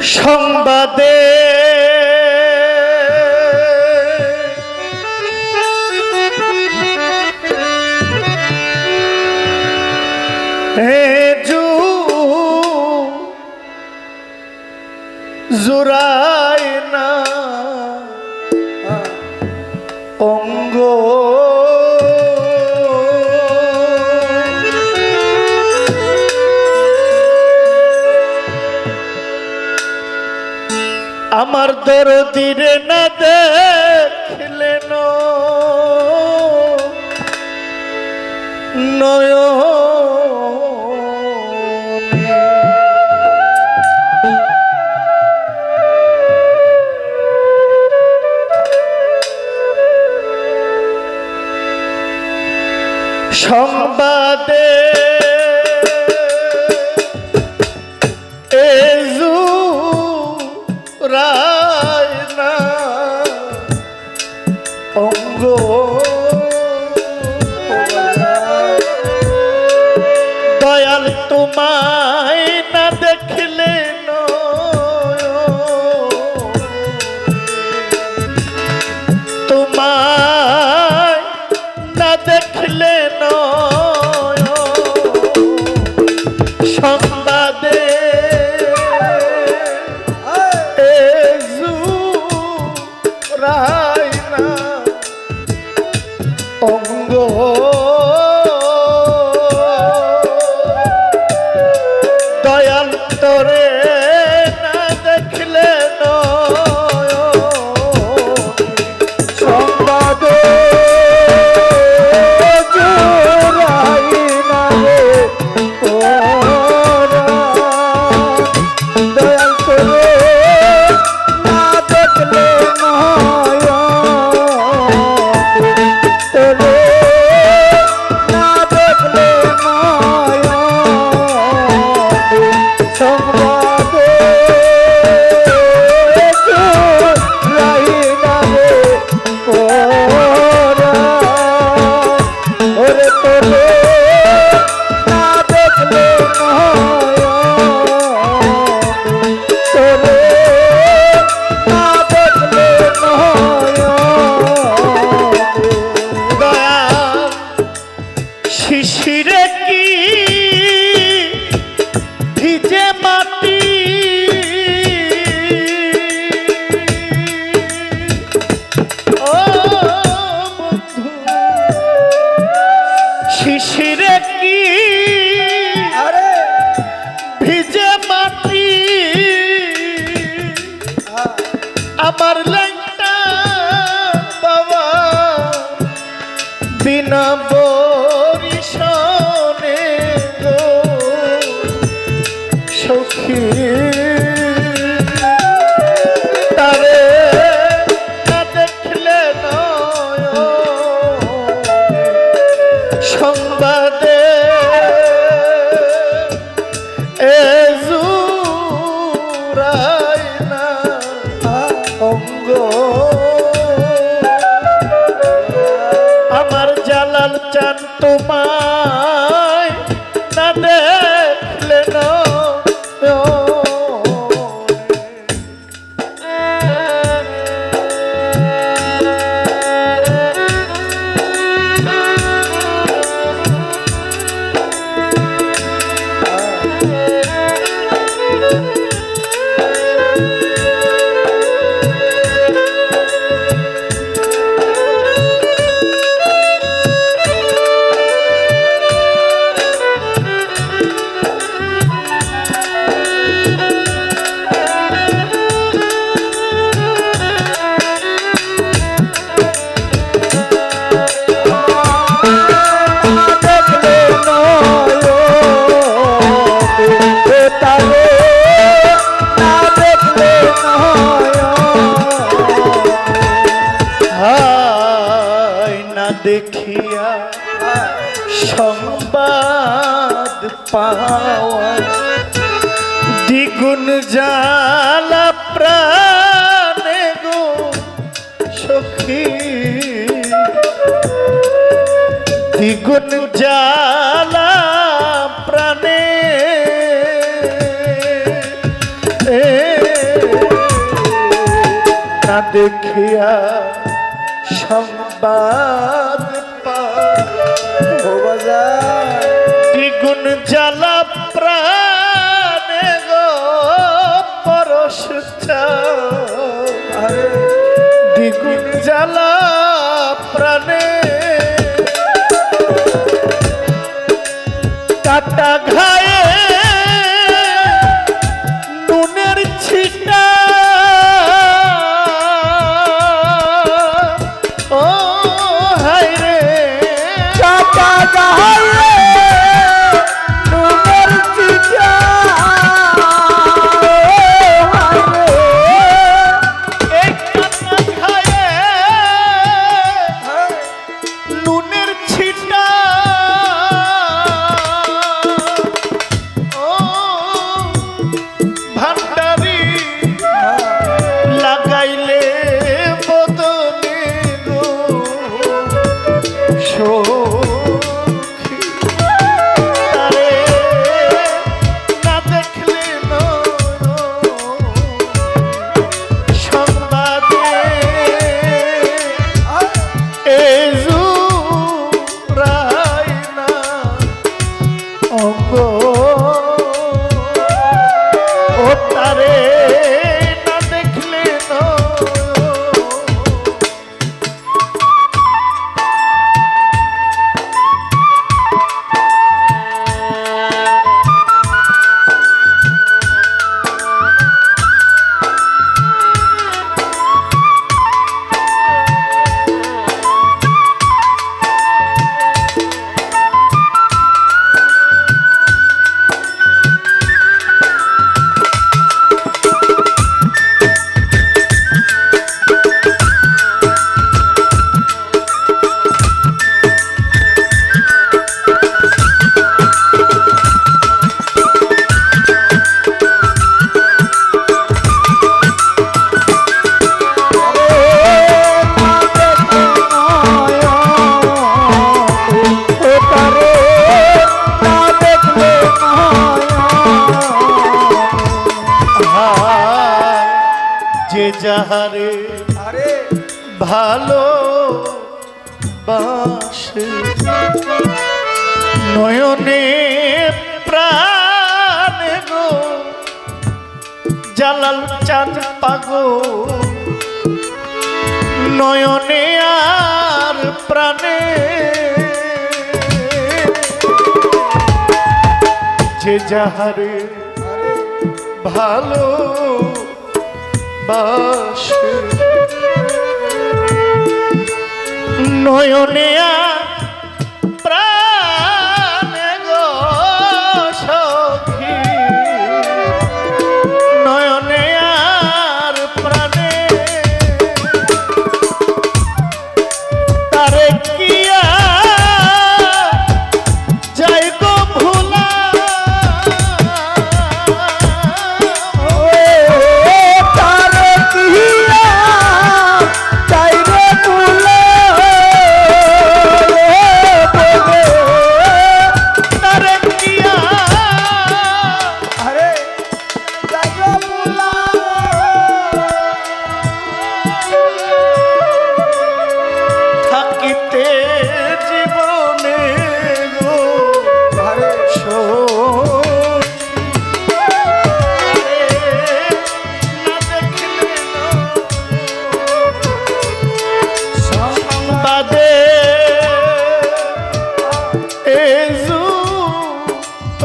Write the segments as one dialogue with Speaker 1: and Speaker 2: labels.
Speaker 1: সংবাদে। জোরা আমার দরদিরে না দেখলেন সংবাদে সঙ্গ Marlene. পাওয়া দ্বিগুণ জালা প্রাণে গো সখী। দ্বিগুণ জালা প্রাণে না দেখিয়া
Speaker 2: অসুখ
Speaker 1: দ্বিগুণ জ্বালা প্রাণে। বেদনে প্রাণ গো। জালাল চাঁদ পাগো নয়নে আর প্রাণে। যে যাহারে ভালো বাস। নয়নে
Speaker 2: আর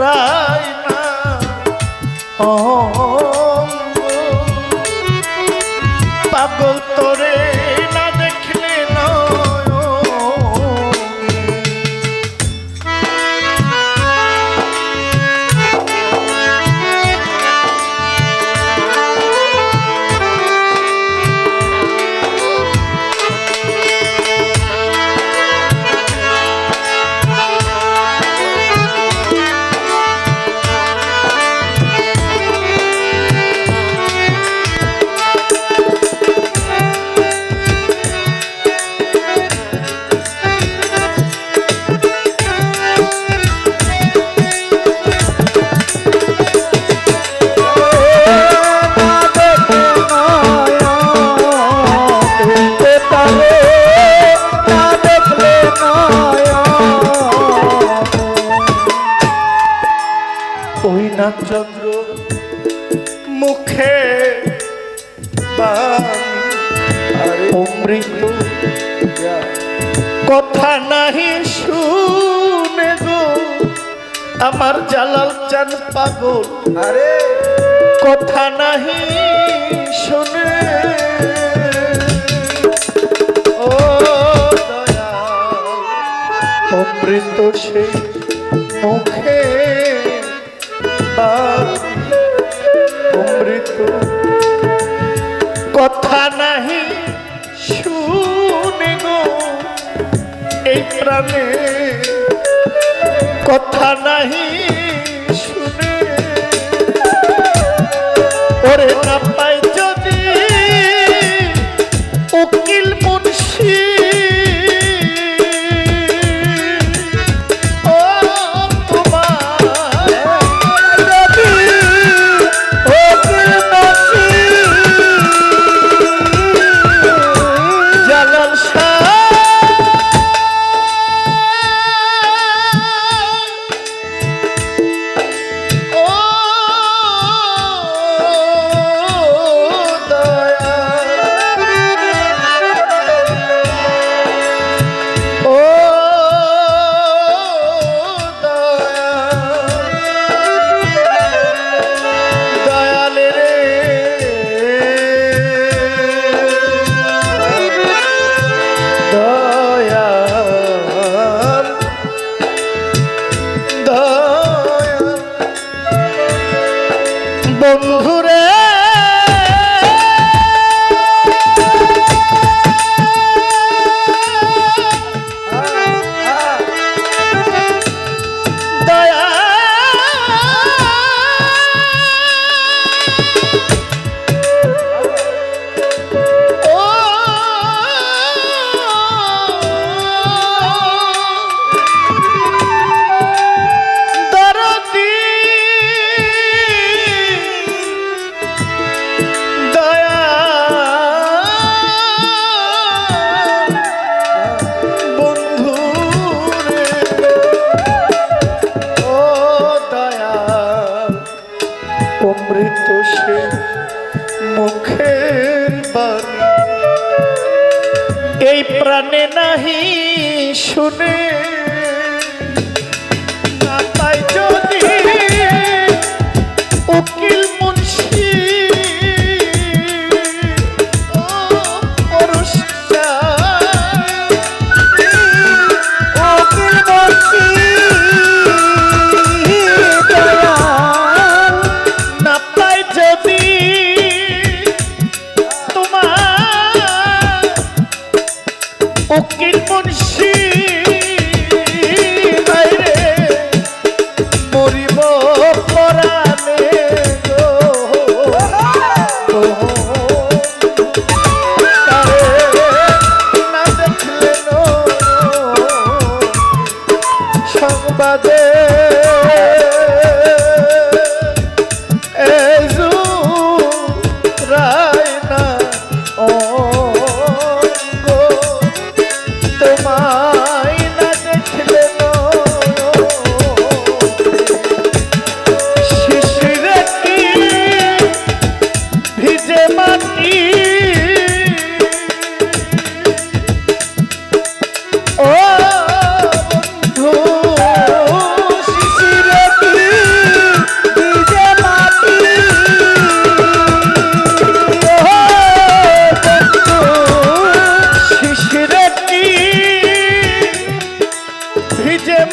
Speaker 1: রায় না। ও প্রাণ পাগল।
Speaker 2: আরে।
Speaker 1: কথা নাহি শুনে। ও দয়া অমৃত সে মুখে অমৃত কথা নাহি শুনে গো এই প্রাণে। কথা নাহি বন্ধুরে শুনে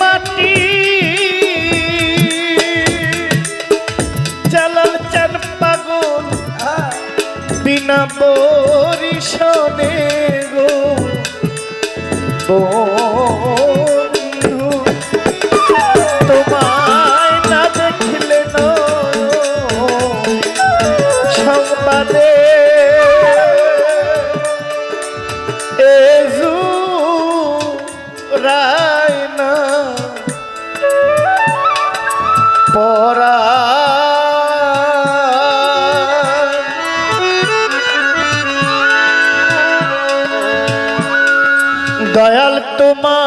Speaker 1: মাটি। চালাল চার পাগল বিনা পরিশনে গো। যায় না। দয়াল তোমার